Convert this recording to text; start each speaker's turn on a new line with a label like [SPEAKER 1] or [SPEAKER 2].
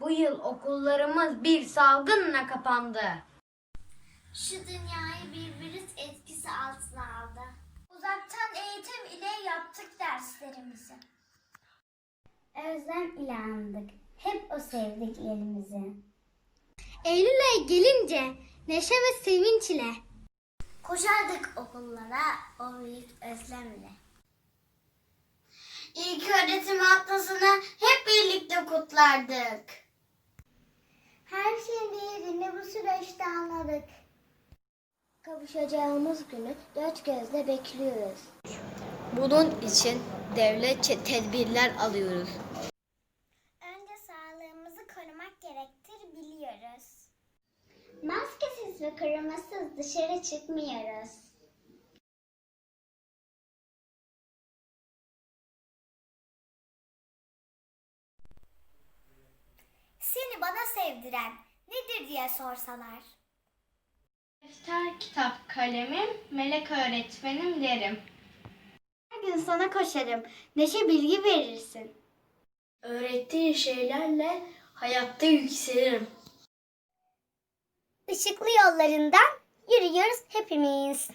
[SPEAKER 1] Bu yıl okullarımız bir salgınla kapandı.
[SPEAKER 2] Şu dünyayı bir virüs etkisi altına aldı. Uzaktan eğitim ile yaptık derslerimizi.
[SPEAKER 3] Özlem ile andık. Hep o sevdiklerimizi.
[SPEAKER 2] Eylül ayı gelince neşe ve sevinç ile koşardık okullara o büyük özlemle. İlk öğretim haftasını hep birlikte kutlardık. Her şeyin değerini bu süreçte anladık. Kavuşacağımız günü dört gözle bekliyoruz.
[SPEAKER 1] Bunun için devletçe tedbirler alıyoruz.
[SPEAKER 2] Önce sağlığımızı korumak gerektir biliyoruz.
[SPEAKER 3] Maskesiz ve korumasız dışarı çıkmıyoruz.
[SPEAKER 2] Sevdiren nedir diye sorsalar.
[SPEAKER 1] Defter, kitap, kalemim, melek öğretmenim derim.
[SPEAKER 2] Her gün sana koşarım. Neşe bilgi verirsin.
[SPEAKER 1] Öğrettiği şeylerle hayatta yükselirim.
[SPEAKER 2] Işıklı yollarından yürüyoruz hepimiz.